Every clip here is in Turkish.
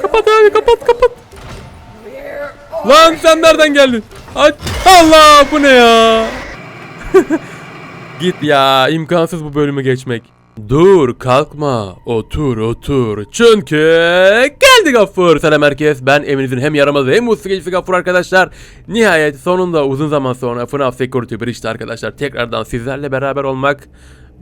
Kapat abi kapat kapat. Lan sen nereden geldin? Allah bu ne ya? Git ya imkansız bu bölümü geçmek. Dur kalkma otur otur çünkü geldi Gaffur selam herkes ben evinizin hem yaramaz hem musikacısı Gaffur arkadaşlar Nihayet sonunda uzun zaman sonra FNAF Security Breach'te arkadaşlar tekrardan sizlerle beraber olmak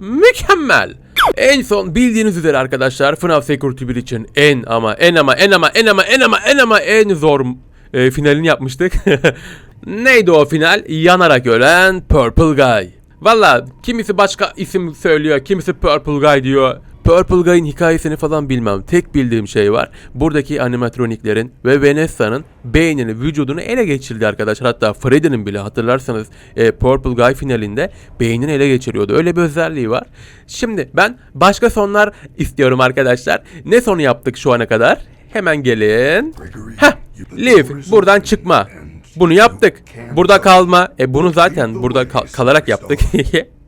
mükemmel En son bildiğiniz üzere arkadaşlar FNAF Security Breach'in en ama en ama en ama en ama en ama en ama en zor e, finalini yapmıştık Neydi o final? Yanarak ölen Purple Guy Valla kimisi başka isim söylüyor, kimisi Purple Guy diyor. Purple Guy'ın hikayesini falan bilmem. Tek bildiğim şey var. Buradaki animatroniklerin ve Vanessa'nın beynini, vücudunu ele geçirdi arkadaşlar. Hatta Freddy'nin bile hatırlarsanız e, Purple Guy finalinde beynini ele geçiriyordu. Öyle bir özelliği var. Şimdi ben başka sonlar istiyorum arkadaşlar. Ne sonu yaptık şu ana kadar? Hemen gelin. Heh, Liv buradan çıkma. Bunu yaptık. Burada kalma. E bunu zaten burada kal- kalarak yaptık.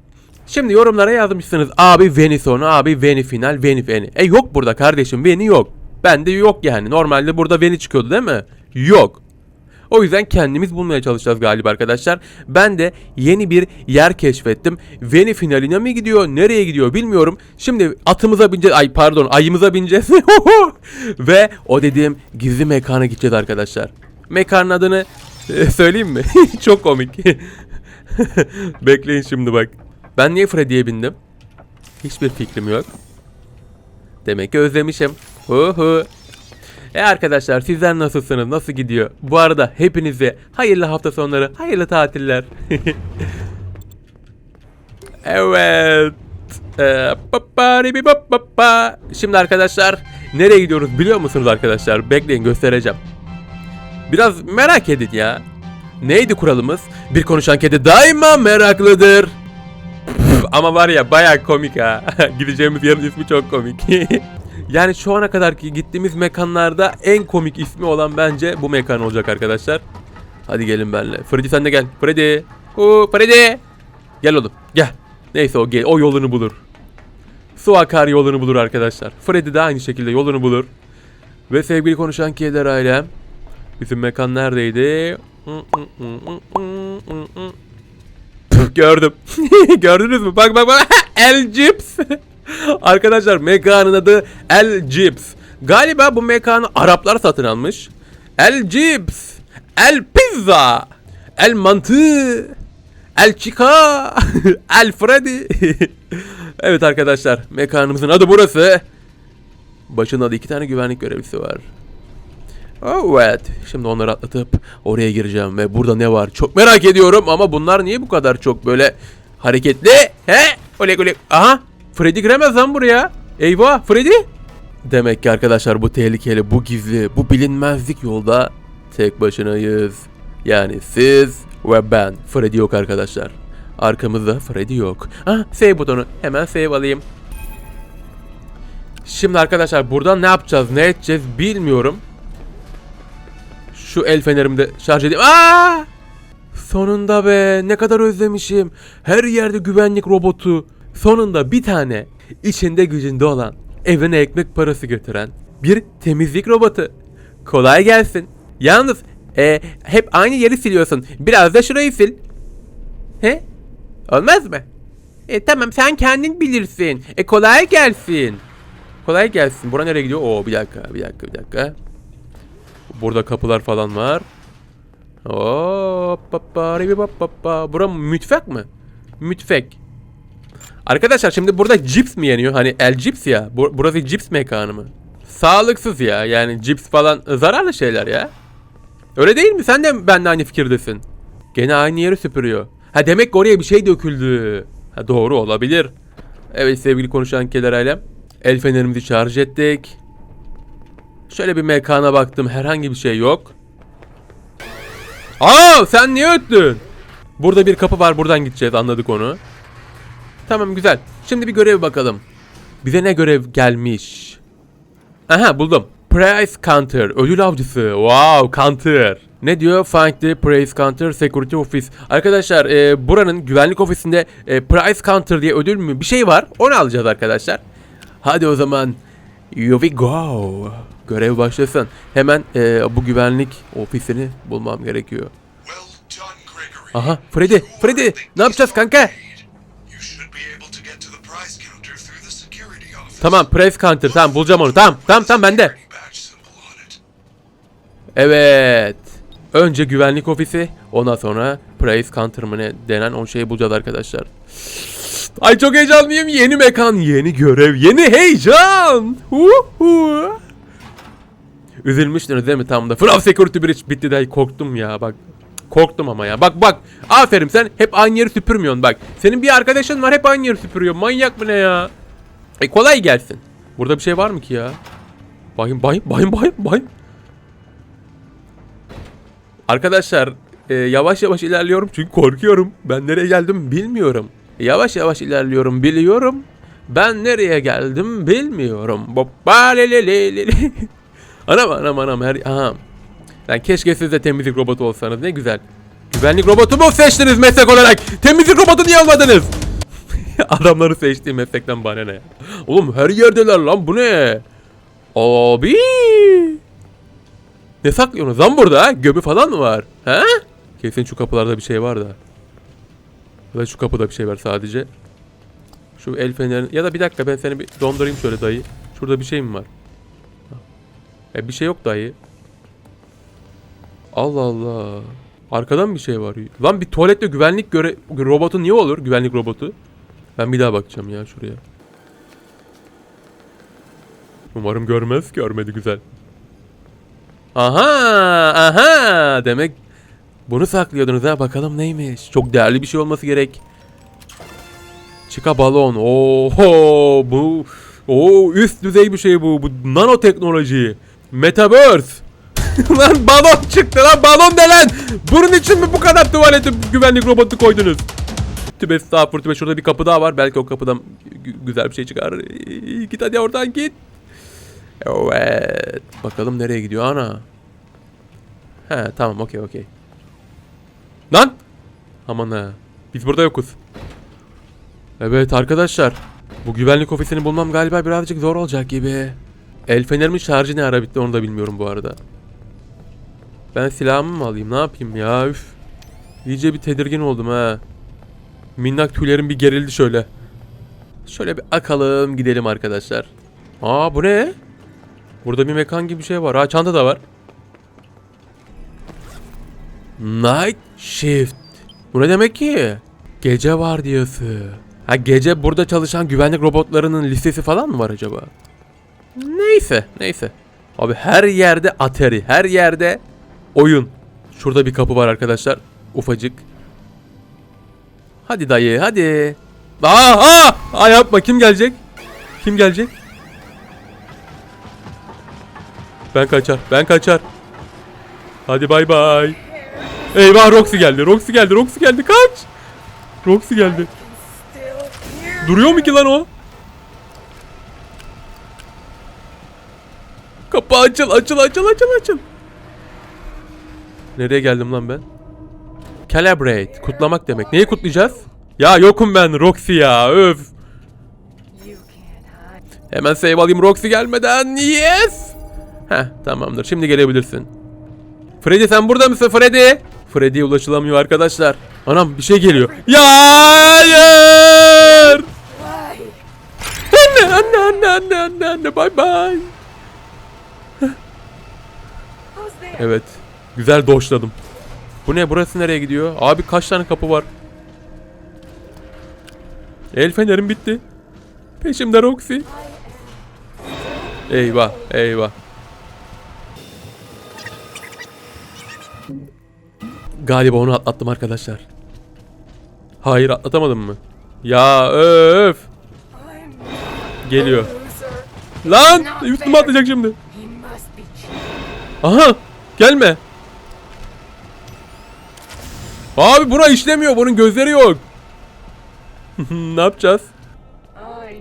Şimdi yorumlara yazmışsınız. Abi Veni sonu, abi Veni final, Veni Veni. E yok burada kardeşim. Veni yok. Bende yok yani. Normalde burada Veni çıkıyordu değil mi? Yok. O yüzden kendimiz bulmaya çalışacağız galiba arkadaşlar. Ben de yeni bir yer keşfettim. Veni finaline mi gidiyor, nereye gidiyor bilmiyorum. Şimdi atımıza bineceğiz. Ay pardon, ayımıza bineceğiz. Ve o dediğim gizli mekana gideceğiz arkadaşlar. Mekanın adını e, söyleyeyim mi? Çok komik. Bekleyin şimdi bak. Ben niye Freddy'ye bindim? Hiçbir fikrim yok. Demek ki özlemişim. Hu hu. E arkadaşlar sizler nasılsınız? Nasıl gidiyor? Bu arada hepinize hayırlı hafta sonları, hayırlı tatiller. evet. Pa. Şimdi arkadaşlar nereye gidiyoruz biliyor musunuz arkadaşlar? Bekleyin göstereceğim. Biraz merak edin ya. Neydi kuralımız? Bir konuşan kedi daima meraklıdır. Ama var ya baya komik ha. Gideceğimiz yerin ismi çok komik. yani şu ana kadar ki gittiğimiz mekanlarda en komik ismi olan bence bu mekan olacak arkadaşlar. Hadi gelin benimle. Freddy sen de gel. Freddy. Oo, Freddy. Gel oğlum. Gel. Neyse o gel. O yolunu bulur. Su akar yolunu bulur arkadaşlar. Freddy de aynı şekilde yolunu bulur. Ve sevgili konuşan kediler ailem. Bizim mekan neredeydi? Gördüm. Gördünüz mü? Bak bak bak. El Cips. Arkadaşlar mekanın adı El Cips. Galiba bu mekanı Araplar satın almış. El Cips. El Pizza. El Mantı. El Chica. El Freddy. evet arkadaşlar mekanımızın adı burası. Başında da iki tane güvenlik görevlisi var. Evet. Şimdi onları atlatıp oraya gireceğim ve burada ne var çok merak ediyorum ama bunlar niye bu kadar çok böyle hareketli? He? Oley oley. Aha. Freddy giremez lan buraya. Eyvah Freddy. Demek ki arkadaşlar bu tehlikeli, bu gizli, bu bilinmezlik yolda tek başınayız. Yani siz ve ben. Freddy yok arkadaşlar. Arkamızda Freddy yok. Ah save butonu. Hemen save alayım. Şimdi arkadaşlar buradan ne yapacağız, ne edeceğiz bilmiyorum. Şu el fenerimi de şarj edeyim. Aa! Sonunda be ne kadar özlemişim. Her yerde güvenlik robotu. Sonunda bir tane içinde gücünde olan evine ekmek parası götüren bir temizlik robotu. Kolay gelsin. Yalnız e, hep aynı yeri siliyorsun. Biraz da şurayı sil. He? Olmaz mı? E tamam sen kendin bilirsin. E kolay gelsin. Kolay gelsin. Bura nereye gidiyor? Oo bir dakika bir dakika bir dakika. Burada kapılar falan var. Bura mütfek mi? Mütfek. Arkadaşlar şimdi burada cips mi yeniyor? Hani el cips ya. Bu- burası cips mekanı mı? Sağlıksız ya. Yani cips falan zararlı şeyler ya. Öyle değil mi? Sen de benimle aynı fikirdesin. Gene aynı yeri süpürüyor. Ha demek ki oraya bir şey döküldü. Ha doğru olabilir. Evet sevgili konuşan keder ailem. El fenerimizi şarj ettik. Şöyle bir mekana baktım herhangi bir şey yok. Aa sen niye öttün? Burada bir kapı var buradan gideceğiz anladık onu. Tamam güzel. Şimdi bir görev bakalım. Bize ne görev gelmiş? Aha buldum. Price Counter. Ödül avcısı. Wow counter. Ne diyor? Find the Price Counter Security Office. Arkadaşlar e, buranın güvenlik ofisinde e, Price Counter diye ödül mü bir şey var. Onu alacağız arkadaşlar. Hadi o zaman You we go. Görev başlasın. Hemen e, bu güvenlik ofisini bulmam gerekiyor. Aha Freddy, Freddy ne yapacağız kanka? Tamam press counter tamam bulacağım onu tamam tamam tamam bende. Evet. Önce güvenlik ofisi ondan sonra praise counter mı ne denen o şeyi bulacağız arkadaşlar. Ay çok heyecanlıyım. Yeni mekan, yeni görev, yeni heyecan. Huhu. Üzülmüştünüz değil mi tam da? FNAF Security Breach bitti de korktum ya bak. Korktum ama ya. Bak bak. Aferin sen hep aynı yeri süpürmüyorsun bak. Senin bir arkadaşın var hep aynı yeri süpürüyor. Manyak mı ne ya? E kolay gelsin. Burada bir şey var mı ki ya? Bayım bayım bayım bayım bayım. Arkadaşlar e, yavaş yavaş ilerliyorum çünkü korkuyorum. Ben nereye geldim bilmiyorum. Yavaş yavaş ilerliyorum biliyorum. Ben nereye geldim bilmiyorum. Anam anam anam her aha. Lan keşke siz de temizlik robotu olsanız ne güzel. Güvenlik robotu mu seçtiniz meslek olarak? Temizlik robotu niye almadınız? Adamları seçtiğim meslekten bana ne? Oğlum her yerdeler lan bu ne? Abi. Ne saklıyorsunuz lan burada? Göbü falan mı var? He? Kesin şu kapılarda bir şey var da. Da şu kapıda bir şey var sadece. Şu el fenerin... Ya da bir dakika ben seni bir dondurayım şöyle dayı. Şurada bir şey mi var? E bir şey yok dayı. Allah Allah. Arkadan bir şey var. Lan bir tuvalette güvenlik göre robotu niye olur? Güvenlik robotu. Ben bir daha bakacağım ya şuraya. Umarım görmez. Görmedi güzel. Aha, aha. Demek bunu saklıyordunuz ha. Bakalım neymiş. Çok değerli bir şey olması gerek. Çıka balon. Oho, bu o üst düzey bir şey bu. Bu nanoteknoloji. Metaverse. lan balon çıktı lan balon ne lan? Bunun için mi bu kadar tuvalete güvenlik robotu koydunuz? Tübe estağfurullah tübe şurada bir kapı daha var. Belki o kapıdan gü- güzel bir şey çıkar. Git hadi oradan git. Evet. Bakalım nereye gidiyor ana. He tamam okey okey. Lan! Aman ha. Biz burada yokuz. Evet arkadaşlar. Bu güvenlik ofisini bulmam galiba birazcık zor olacak gibi. El fenerimin şarjı ne ara bitti onu da bilmiyorum bu arada. Ben silahımı mı alayım ne yapayım ya üf. İyice bir tedirgin oldum ha. Minnak tüylerim bir gerildi şöyle. Şöyle bir akalım gidelim arkadaşlar. Aa bu ne? Burada bir mekan gibi bir şey var. Ha çanta da var. Night Shift. Bu ne demek ki? Gece vardiyası. Ha gece burada çalışan güvenlik robotlarının listesi falan mı var acaba? Neyse, neyse. Abi her yerde Atari, her yerde oyun. Şurada bir kapı var arkadaşlar. Ufacık. Hadi dayı, hadi. Aa, aa! Aa yapma, kim gelecek? Kim gelecek? Ben kaçar, ben kaçar. Hadi bay bay. Eyvah Roxy geldi, Roxy geldi, Roxy geldi. Kaç! Roxy geldi. Duruyor mu ki lan o? Kapı açıl, açıl, açıl, açıl, açıl. Nereye geldim lan ben? Celebrate, kutlamak demek. Neyi kutlayacağız? Ya yokum ben Roxy ya, öf. Hemen save alayım Roxy gelmeden. Yes! Heh tamamdır. Şimdi gelebilirsin. Freddy sen burada mısın Freddy? Freddy'ye ulaşılamıyor arkadaşlar. Anam bir şey geliyor. Ya hayır! Anne anne anne anne anne anne bay bay. Evet. Güzel doşladım. Bu ne? Burası nereye gidiyor? Abi kaç tane kapı var? El fenerim bitti. Peşimde Roxy. Eyvah, eyvah. Galiba onu atlattım arkadaşlar. Hayır atlatamadım mı? Ya öf. Geliyor. Lan üstüme atlayacak şimdi. Aha gelme. Abi buna işlemiyor. Bunun gözleri yok. ne yapacağız?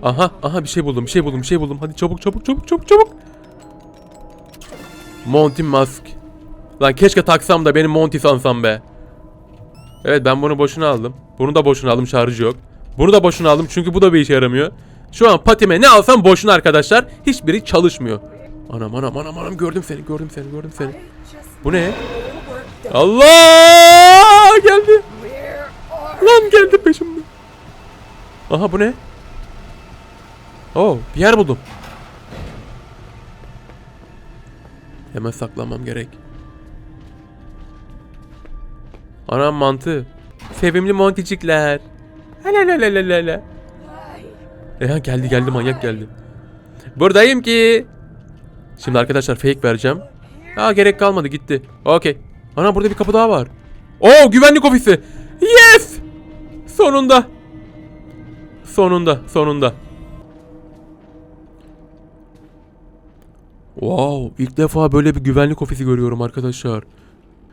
Aha aha bir şey buldum. Bir şey buldum. Bir şey buldum. Hadi çabuk çabuk çabuk çabuk çabuk. Monty Mask. Lan keşke taksam da benim Monty sansam be. Evet ben bunu boşuna aldım. Bunu da boşuna aldım şarjı yok. Bunu da boşuna aldım çünkü bu da bir işe yaramıyor. Şu an patime ne alsam boşuna arkadaşlar. Hiçbiri çalışmıyor. Anam anam anam anam gördüm seni gördüm seni gördüm seni. Bu ne? Allah geldi. Lan geldi peşimde. Aha bu ne? Oo bir yer buldum. Hemen saklanmam gerek. Anam mantı. Sevimli monticikler. Halalalalala. Why? Eha geldi geldi manyak geldi. Buradayım ki. Şimdi arkadaşlar fake vereceğim. Ha gerek kalmadı gitti. Okey. Ana burada bir kapı daha var. Oo güvenlik ofisi. Yes. Sonunda. Sonunda sonunda. Wow ilk defa böyle bir güvenlik ofisi görüyorum arkadaşlar.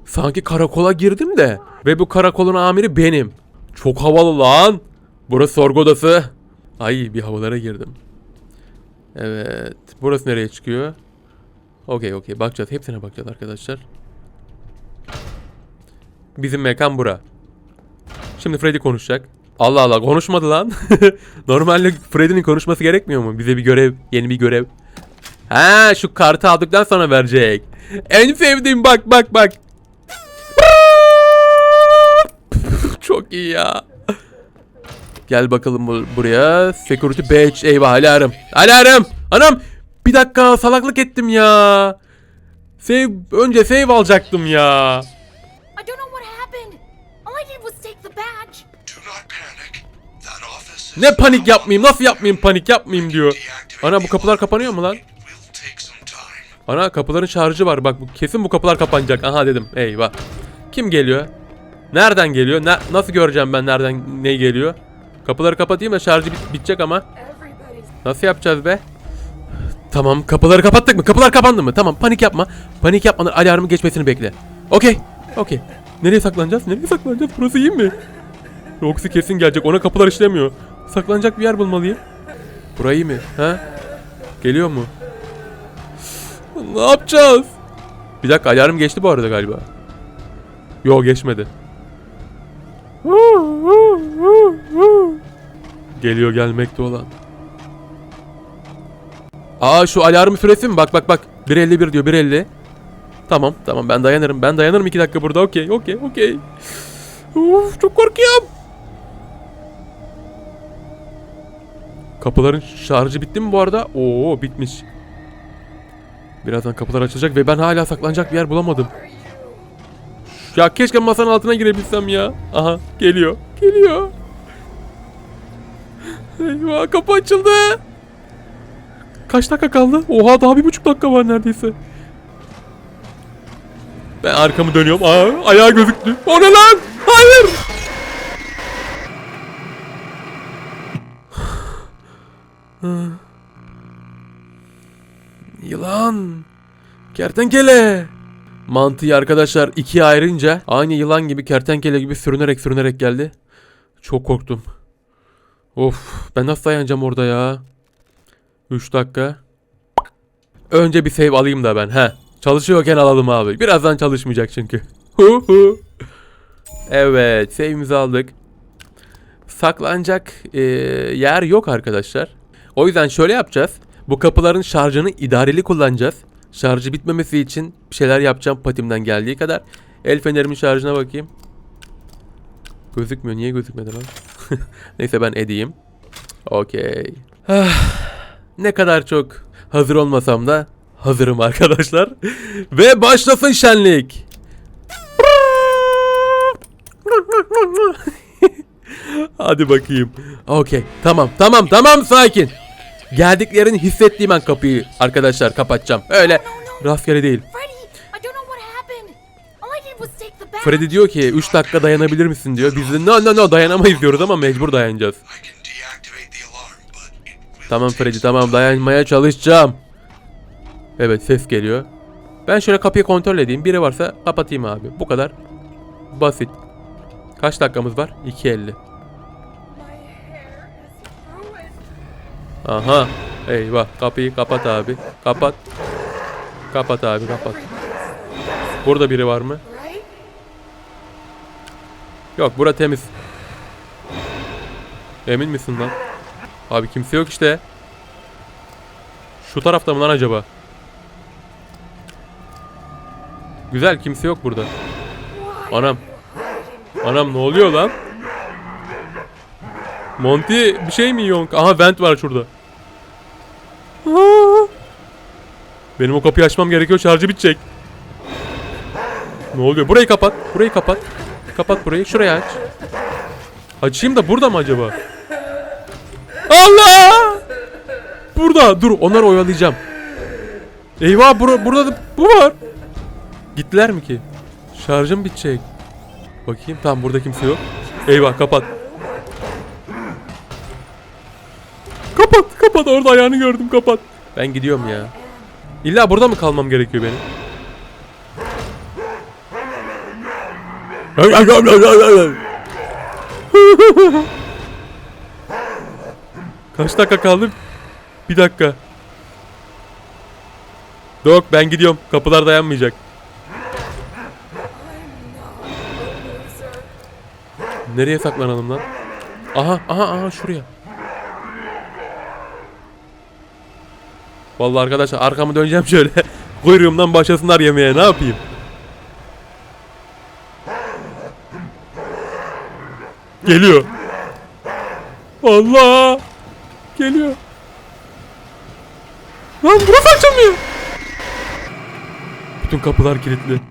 Sanki karakola girdim de. Ve bu karakolun amiri benim. Çok havalı lan. Burası sorgu odası. Ay bir havalara girdim. Evet. Burası nereye çıkıyor? Okey okey bakacağız. Hepsine bakacağız arkadaşlar. Bizim mekan bura. Şimdi Freddy konuşacak. Allah Allah konuşmadı lan. Normalde Freddy'nin konuşması gerekmiyor mu? Bize bir görev, yeni bir görev. Ha şu kartı aldıktan sonra verecek. En sevdiğim bak bak bak. Çok iyi ya. Gel bakalım bu- buraya. Security badge. Eyvah alarm. Alarm. Anam. Bir dakika salaklık ettim ya. Save, önce save alacaktım ya. I don't know what happened. All I did was take the badge. Do not panic. That office is Ne panik yapmayayım nasıl yapmayayım panik yapmayayım diyor. Ana bu kapılar kapanıyor mu lan? Ana kapıların şarjı var bak bu, kesin bu kapılar kapanacak. Aha dedim eyvah. Kim geliyor? Nereden geliyor? Ne, nasıl göreceğim ben nereden ne geliyor? Kapıları kapatayım da şarjı bit- bitecek ama. Nasıl yapacağız be? Tamam kapıları kapattık mı? Kapılar kapandı mı? Tamam panik yapma. Panik yapmadan alarmın geçmesini bekle. Okey. Okey. Nereye saklanacağız? Nereye saklanacağız? Burası iyi mi? Roxy kesin gelecek. Ona kapılar işlemiyor. Saklanacak bir yer bulmalıyım. Burayı mi? Ha? Geliyor mu? Ne yapacağız? Bir dakika alarm geçti bu arada galiba. Yo geçmedi. Geliyor gelmekte olan. Aa şu alarm süresi mi? Bak bak bak. 1.51 diyor 1.50. Tamam tamam ben dayanırım. Ben dayanırım 2 dakika burada. Okey okey okey. Uf çok korkuyorum. Kapıların şarjı bitti mi bu arada? Oo bitmiş. Birazdan kapılar açılacak ve ben hala saklanacak bir yer bulamadım. Ya keşke masanın altına girebilsem ya. Aha geliyor. Geliyor. Eyvah kapı açıldı. Kaç dakika kaldı? Oha daha bir buçuk dakika var neredeyse. Ben arkamı dönüyorum. Aa, ayağı gözüktü. O ne lan? Hayır. Yılan. Kertenkele. Mantıyı arkadaşlar ikiye ayrınca aynı yılan gibi kertenkele gibi sürünerek sürünerek geldi. Çok korktum. Of ben nasıl dayanacağım orada ya? 3 dakika. Önce bir save alayım da ben. He. Çalışıyorken alalım abi. Birazdan çalışmayacak çünkü. Evet save'imizi aldık. Saklanacak e, yer yok arkadaşlar. O yüzden şöyle yapacağız. Bu kapıların şarjını idareli kullanacağız. Şarjı bitmemesi için bir şeyler yapacağım patimden geldiği kadar. El fenerimin şarjına bakayım. Gözükmüyor. Niye gözükmedi lan? Neyse ben edeyim. Okey. Ah, ne kadar çok hazır olmasam da hazırım arkadaşlar. Ve başlasın şenlik. Hadi bakayım. Okey. Tamam tamam tamam sakin. Geldiklerini hissettiğim an kapıyı arkadaşlar kapatacağım. Öyle rastgele değil. Freddy, diyor ki 3 dakika dayanabilir misin diyor. Biz de no no no dayanamayız diyoruz ama mecbur dayanacağız. Tamam Freddy tamam dayanmaya çalışacağım. Evet ses geliyor. Ben şöyle kapıyı kontrol edeyim. Biri varsa kapatayım abi. Bu kadar. Basit. Kaç dakikamız var? 2.50. Aha. Eyvah. Kapıyı kapat abi. Kapat. Kapat abi kapat. Burada biri var mı? Yok bura temiz. Emin misin lan? Abi kimse yok işte. Şu tarafta mı lan acaba? Güzel kimse yok burada. Anam. Anam ne oluyor lan? Monty bir şey mi yiyorsun? Aha vent var şurada. Benim o kapıyı açmam gerekiyor şarjı bitecek. Ne oluyor? Burayı kapat. Burayı kapat. Kapat burayı. Şurayı aç. Açayım da burada mı acaba? Allah! Burada. Dur onları oyalayacağım. Eyvah bura, burada da bu var. Gittiler mi ki? Şarjım bitecek. Bakayım tamam burada kimse yok. Eyvah kapat. Kapat kapat orada ayağını gördüm kapat. Ben gidiyorum ya. İlla burada mı kalmam gerekiyor benim? Kaç dakika kaldı? Bir dakika. Dok ben gidiyorum. Kapılar dayanmayacak. Nereye saklanalım lan? Aha aha aha şuraya. Vallahi arkadaşlar arkamı döneceğim şöyle. Kuyruğumdan başlasınlar yemeğe ne yapayım? Geliyor. Allah! Geliyor. Lan burası açılmıyor. Bütün kapılar kilitli.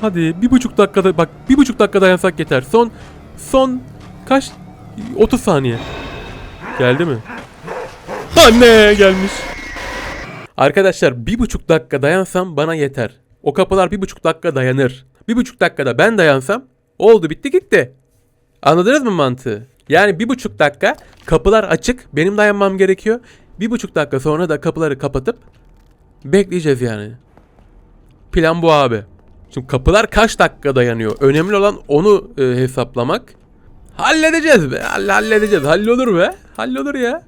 Hadi bir buçuk dakikada bak bir buçuk dakika dayansak yeter. Son son kaç 30 saniye. Geldi mi? Anne gelmiş. Arkadaşlar bir buçuk dakika dayansam bana yeter. O kapılar bir buçuk dakika dayanır. Bir buçuk dakikada ben dayansam oldu bitti gitti. Anladınız mı mantığı? Yani bir buçuk dakika kapılar açık benim dayanmam gerekiyor. Bir buçuk dakika sonra da kapıları kapatıp bekleyeceğiz yani. Plan bu abi. Şimdi kapılar kaç dakika dayanıyor? Önemli olan onu e, hesaplamak. Halledeceğiz be. Halle- halledeceğiz. Hallolur be. Hallolur ya.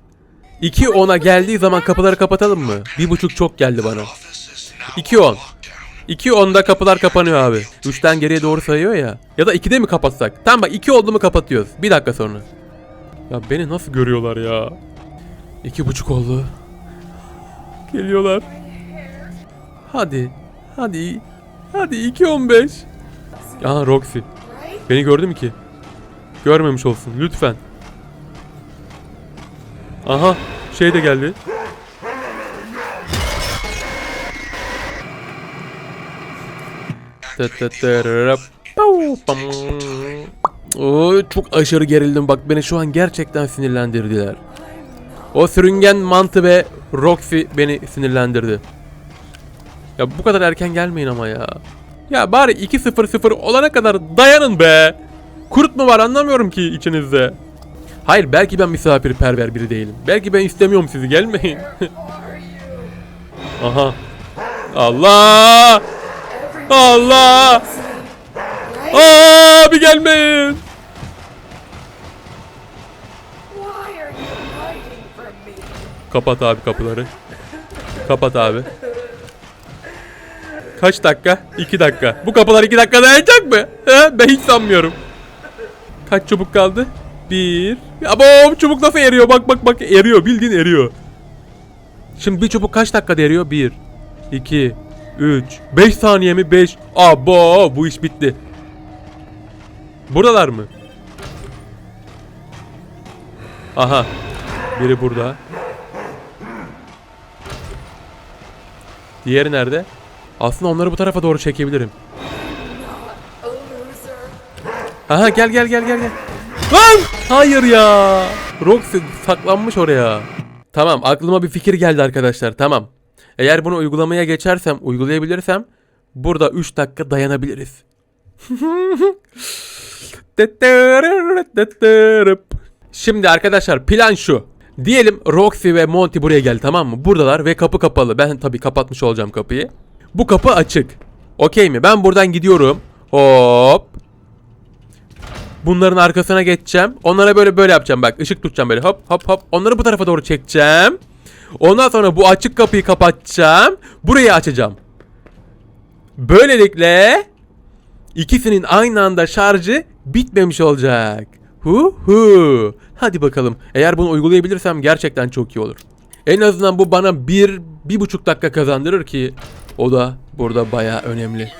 2 10'a geldiği zaman kapıları kapatalım mı? Bir buçuk çok geldi bana. Office is now 2 10. locked down. 2 10'da kapılar kapanıyor abi. 3'ten geriye doğru sayıyor ya. Ya da 2'de mi kapatsak? Tamam bak 2 oldu mu kapatıyoruz. Bir dakika sonra. Ya beni nasıl görüyorlar ya? İki buçuk oldu. Geliyorlar. Hadi. Hadi. Hadi 2.15. Aha Roxy. Beni gördü mü ki? Görmemiş olsun lütfen. Aha şey de geldi. Oo, çok aşırı gerildim bak beni şu an gerçekten sinirlendirdiler. O sürüngen mantı ve Roxy beni sinirlendirdi. Ya bu kadar erken gelmeyin ama ya. Ya bari 2-0-0 olana kadar dayanın be. Kurt mu var anlamıyorum ki içinizde. Hayır belki ben misafirperver biri değilim. Belki ben istemiyorum sizi gelmeyin. Aha. Allah! Allah! Gelmeyin. Hiding from me? Kapat abi kapıları. Kapat abi. Kaç dakika? 2 dakika. Bu kapılar 2 dakika dayanacak mı? He? Ben hiç sanmıyorum. Kaç çubuk kaldı? 1. Abo çubuk nasıl eriyor? Bak bak bak eriyor. Bildiğin eriyor. Şimdi bir çubuk kaç dakikada eriyor? 1 2 3 5 saniye mi? 5. Abo bu iş bitti. Buradalar mı? Aha. Biri burada. Diğeri nerede? Aslında onları bu tarafa doğru çekebilirim. Aha gel gel gel gel gel. Lan! Hayır ya. Roxy saklanmış oraya. Tamam aklıma bir fikir geldi arkadaşlar tamam. Eğer bunu uygulamaya geçersem uygulayabilirsem burada 3 dakika dayanabiliriz. Şimdi arkadaşlar plan şu. Diyelim Roxy ve Monty buraya geldi tamam mı? Buradalar ve kapı kapalı. Ben tabii kapatmış olacağım kapıyı. Bu kapı açık. Okey mi? Ben buradan gidiyorum. Hop. Bunların arkasına geçeceğim. Onlara böyle böyle yapacağım bak. ışık tutacağım böyle hop hop hop. Onları bu tarafa doğru çekeceğim. Ondan sonra bu açık kapıyı kapatacağım. Burayı açacağım. Böylelikle ikisinin aynı anda şarjı bitmemiş olacak. Hu hu. Hadi bakalım. Eğer bunu uygulayabilirsem gerçekten çok iyi olur. En azından bu bana bir, bir buçuk dakika kazandırır ki o da burada bayağı önemli.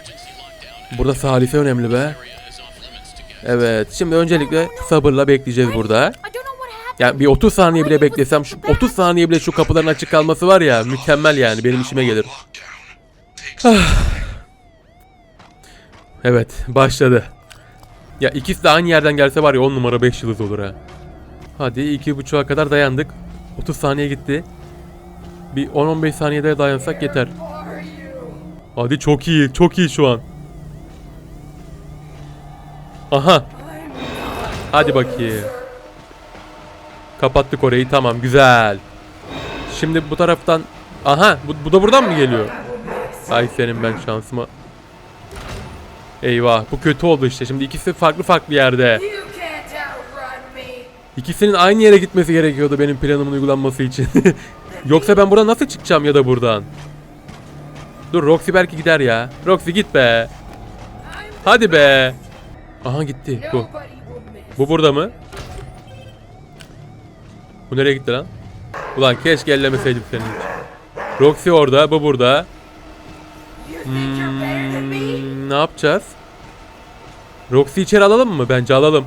Burada salise önemli be. Evet. Şimdi öncelikle sabırla bekleyeceğiz burada. Yani bir 30 saniye bile beklesem şu 30 saniye bile şu kapıların açık kalması var ya mükemmel yani benim işime gelir. Evet başladı. Ya ikisi de aynı yerden gelse var ya 10 numara 5 yıldız olur ha. Hadi 2.5'a kadar dayandık. 30 saniye gitti. Bir 10-15 saniyede dayansak yeter. Hadi çok iyi çok iyi şu an. Aha hadi bakayım. Kapattık orayı tamam güzel. Şimdi bu taraftan aha bu, bu da buradan mı geliyor? Ay senin ben şansıma. Eyvah bu kötü oldu işte. Şimdi ikisi farklı farklı yerde. İkisinin aynı yere gitmesi gerekiyordu benim planımın uygulanması için. Yoksa ben buradan nasıl çıkacağım ya da buradan? Dur Roxy belki gider ya. Roxy git be. Hadi be. Aha gitti bu. Bu burada mı? Bu nereye gitti lan? Ulan keşke ellemeseydim seni hiç. Roxy orada, bu burada. Hmm, ne yapacağız? Roxy içeri alalım mı? Bence alalım.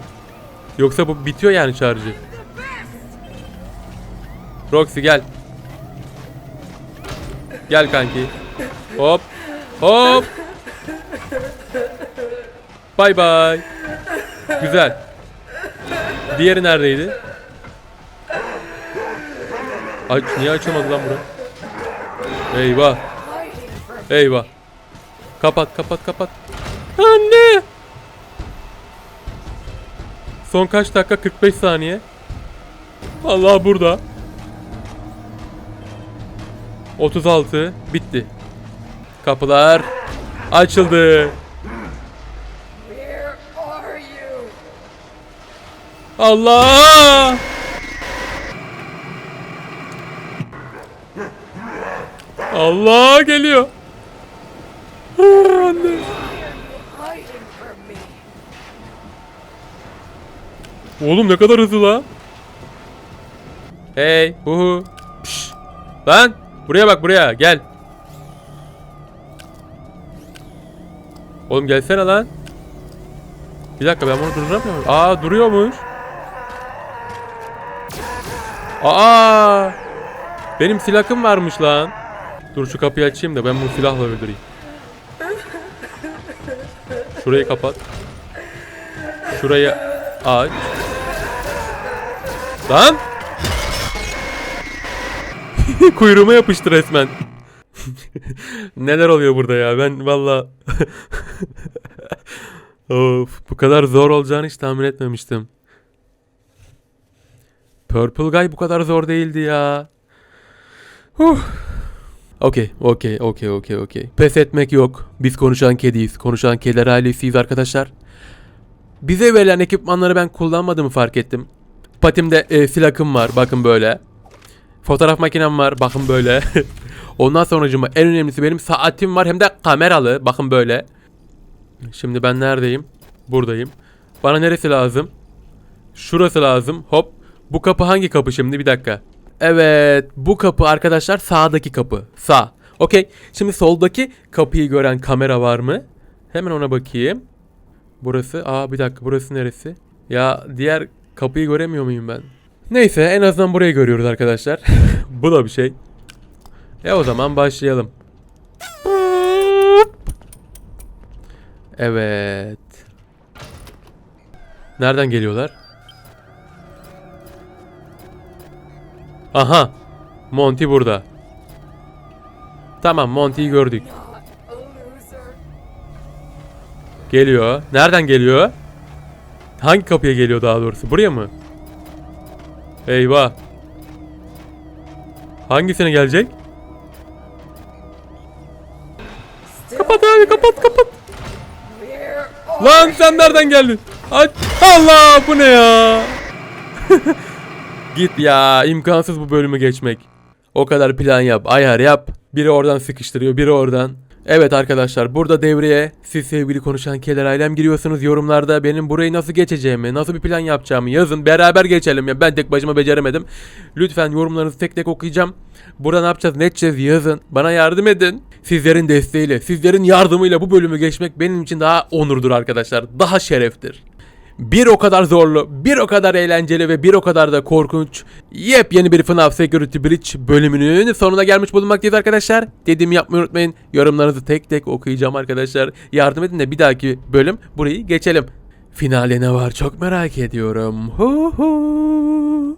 Yoksa bu bitiyor yani şarjı. Roxy gel. Gel kanki. Hop. Hop. Bay bay. Güzel. Diğeri neredeydi? Aç niye açamadı lan bura? Eyvah. Eyvah. Kapat kapat kapat. Anne. Son kaç dakika? 45 saniye. Allah burada. 36 bitti. Kapılar açıldı. Allah! Allah geliyor. Anne. Oğlum ne kadar hızlı la. Hey, hu hu. Pş. Lan, buraya bak buraya, gel. Oğlum gelsene lan. Bir dakika ben bunu durduramıyorum. Aa duruyormuş. Aa! Benim silahım varmış lan. Dur şu kapıyı açayım da ben bunu silahla öldüreyim. Şurayı kapat. Şurayı aç. Lan! Kuyruğuma yapıştı resmen. Neler oluyor burada ya? Ben valla Of, bu kadar zor olacağını hiç tahmin etmemiştim. Purple Guy bu kadar zor değildi ya. Huh. Okey, okey, okey, okey, okey. Pes etmek yok. Biz konuşan kediyiz. Konuşan kediler ailesiyiz arkadaşlar. Bize verilen ekipmanları ben kullanmadığımı fark ettim. Patimde e, silahım var. Bakın böyle. Fotoğraf makinem var. Bakın böyle. Ondan sonracıma en önemlisi benim saatim var. Hem de kameralı. Bakın böyle. Şimdi ben neredeyim? Buradayım. Bana neresi lazım? Şurası lazım. Hop. Bu kapı hangi kapı şimdi? Bir dakika. Evet. Bu kapı arkadaşlar sağdaki kapı. Sağ. Okey. Şimdi soldaki kapıyı gören kamera var mı? Hemen ona bakayım. Burası. Aa bir dakika. Burası neresi? Ya diğer kapıyı göremiyor muyum ben? Neyse en azından burayı görüyoruz arkadaşlar. Bu da bir şey. E o zaman başlayalım. Evet. Nereden geliyorlar? Aha. Monty burada. Tamam Monty'yi gördük. Geliyor. Nereden geliyor? Hangi kapıya geliyor daha doğrusu? Buraya mı? Eyvah. Hangisine gelecek? Kapat abi kapat kapat. Lan sen nereden geldin? Allah bu ne ya? Git ya imkansız bu bölümü geçmek. O kadar plan yap ayar yap. Biri oradan sıkıştırıyor biri oradan. Evet arkadaşlar burada devreye siz sevgili konuşan keler ailem giriyorsunuz yorumlarda benim burayı nasıl geçeceğimi nasıl bir plan yapacağımı yazın beraber geçelim ya ben tek başıma beceremedim. Lütfen yorumlarınızı tek tek okuyacağım. Burada ne yapacağız ne edeceğiz yazın bana yardım edin. Sizlerin desteğiyle sizlerin yardımıyla bu bölümü geçmek benim için daha onurdur arkadaşlar daha şereftir. Bir o kadar zorlu, bir o kadar eğlenceli ve bir o kadar da korkunç yepyeni bir FNAF Security Breach bölümünün sonuna gelmiş bulunmaktayız arkadaşlar. Dediğimi yapmayı unutmayın. Yorumlarınızı tek tek okuyacağım arkadaşlar. Yardım edin de bir dahaki bölüm burayı geçelim. Finale ne var çok merak ediyorum. Hu hu.